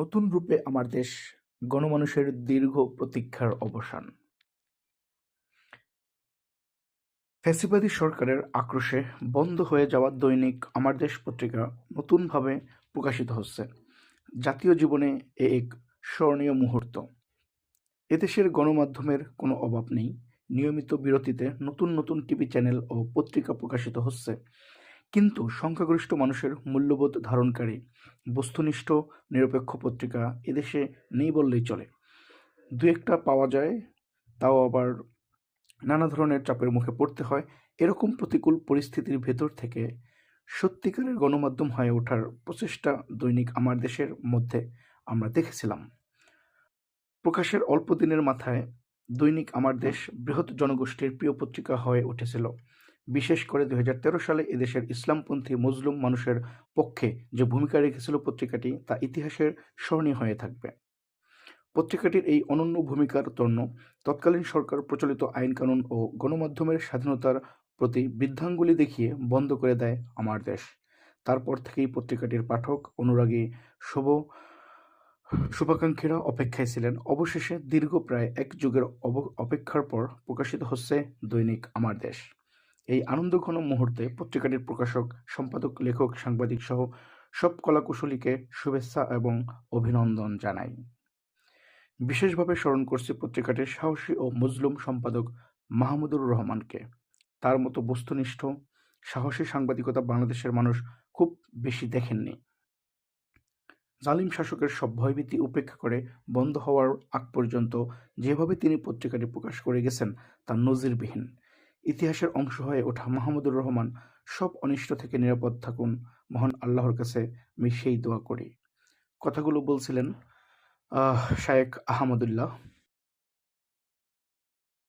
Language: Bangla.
নতুন রূপে আমার দেশ গণমানুষের দীর্ঘ প্রতীক্ষার অবসান। ফ্যাসিবাদী সরকারের আক্রোশে বন্ধ হয়ে যাওয়া দৈনিক আমার দেশ পত্রিকা নতুনভাবে প্রকাশিত হচ্ছে। জাতীয় জীবনে এ এক স্মরণীয় মুহূর্ত। এদেশের গণমাধ্যমের কোনো অভাব নেই। নিয়মিত বিরতিতে নতুন নতুন টিভি চ্যানেল ও পত্রিকা প্রকাশিত হচ্ছে। কিন্তু সংখ্যাগরিষ্ঠ মানুষের মূল্যবোধ ধারণকারী, বস্তুনিষ্ঠ, নিরপেক্ষ পত্রিকা এদেশে নেই বললেই চলে। দু একটা পাওয়া যায়, তাও আবার নানা ধরনের চাপের মুখে পড়তে হয়। এরকম প্রতিকূল পরিস্থিতির ভেতর থেকে সত্যিকারের গণমাধ্যম হয়ে ওঠার প্রচেষ্টা দৈনিক আমার দেশের মধ্যে আমরা দেখেছিলাম। প্রকাশের অল্প দিনের মাথায় দৈনিক আমার দেশ বৃহৎ জনগোষ্ঠীর প্রিয় পত্রিকা হয়ে উঠেছিল। বিশেষ করে দুই হাজার তেরো সালে এদেশের ইসলামপন্থী মজলুম মানুষের পক্ষে যে ভূমিকা রেখেছিল পত্রিকাটি তা ইতিহাসের স্মরণীয় হয়ে থাকবে। পত্রিকাটির এই অনন্য ভূমিকার জন্য তৎকালীন সরকার প্রচলিত আইনকানুন ও গণমাধ্যমের স্বাধীনতার প্রতি বৃদ্ধাঙ্গুলি দেখিয়ে বন্ধ করে দেয় আমার দেশ। তারপর থেকেই পত্রিকাটির পাঠক অনুরাগী শুভ, শুভাকাঙ্ক্ষীরা অপেক্ষায় ছিলেন। অবশেষে দীর্ঘ প্রায় এক যুগের অপেক্ষার পর প্রকাশিত হচ্ছে দৈনিক আমার দেশ। এই আনন্দঘন মুহূর্তে পত্রিকাটির প্রকাশক, সম্পাদক, লেখক, সাংবাদিক সহ সব কলাকুশলীকে শুভেচ্ছা এবং অভিনন্দন জানাই। বিশেষভাবে স্মরণ করছি পত্রিকাটির সাহসী ও মজলুম সম্পাদক মাহমুদুর রহমানকে। তার মতো বস্তুনিষ্ঠ, সাহসী সাংবাদিকতা বাংলাদেশের মানুষ খুব বেশি দেখেননি। জালিম শাসকের সব ভয়ভীতি উপেক্ষা করে বন্ধ হওয়ার আগ পর্যন্ত যেভাবে তিনি পত্রিকাটি প্রকাশ করে গেছেন, তা নজিরবিহীন। ইতিহাসের অংশ হয়ে ওঠা মাহমুদুর রহমান সব অনিষ্ট থেকে নিরাপদ থাকুন। মহান আল্লাহর কাছে আমি সেই দোয়া করি। কথাগুলো বলছিলেন শায়েক আহমদুল্লাহ।